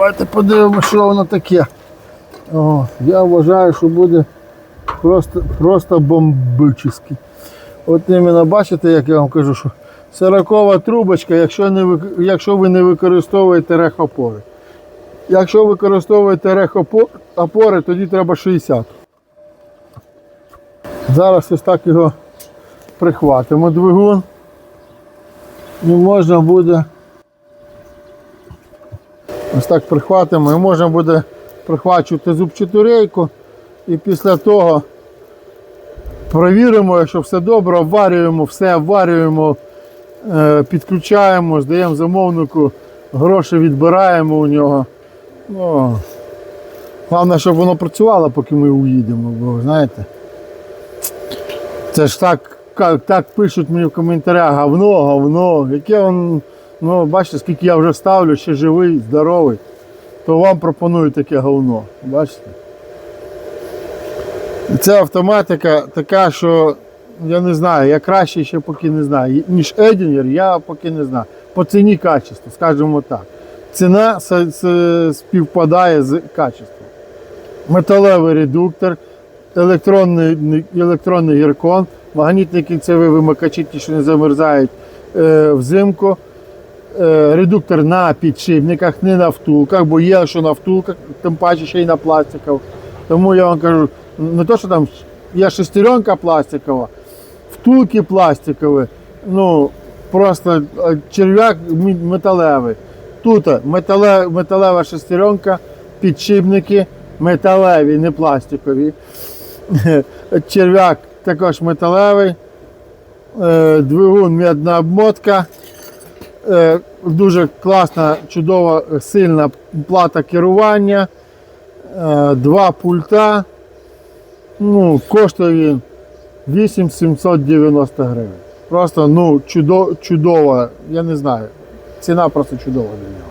Давайте подивимося, що воно таке. О, я вважаю, що буде просто, просто бомбически. От іменно бачите, як я вам кажу, що сорокова трубочка, якщо, не, якщо ви не використовуєте рехопори. Якщо використовуєте рехопори, тоді треба 60. Зараз ось так його прихватимо двигун. І можна буде ось так прихватимо і можна буде прихвачувати зубчату рейку. І після того провіримо, якщо все добре, обварюємо, все обварюємо, е, підключаємо, здаємо замовнику, гроші відбираємо у нього. Ну, Головне, щоб воно працювало, поки ми уїдемо, бо знаєте. Це ж так, так пишуть мені в коментарях, говно, говно. Яке он, ну, бачите, скільки я вже ставлю, ще живий, здоровий, то вам пропоную таке говно. Бачите? Ця автоматика така, що я не знаю, я краще ще поки не знаю. Ніж Едінер, я поки не знаю. По ціні качества, скажімо так. Ціна співпадає з качеством. Металевий редуктор, електронний, електронний гіркон, магнітні кінцеві вимикачі, ті, що не замерзають е, взимку. Е, редуктор на підшипниках, не на втулках, бо є, що на втулках, тим паче ще й на пластиках. Тому я вам кажу, не то, що там є шестеренка пластикова, втулки пластикові, ну просто е, черв'як металевий. Тут метале, металева шестеренка, підшипники металеві, не пластикові. Черв'як також металевий, е, двигун м'ядна обмотка. Е, Дуже класна, чудова, сильна плата керування, е, два пульта. Ну, коштує він 8790 гривень. Просто ну, чудо, чудова, я не знаю. Ціна просто чудова для нього.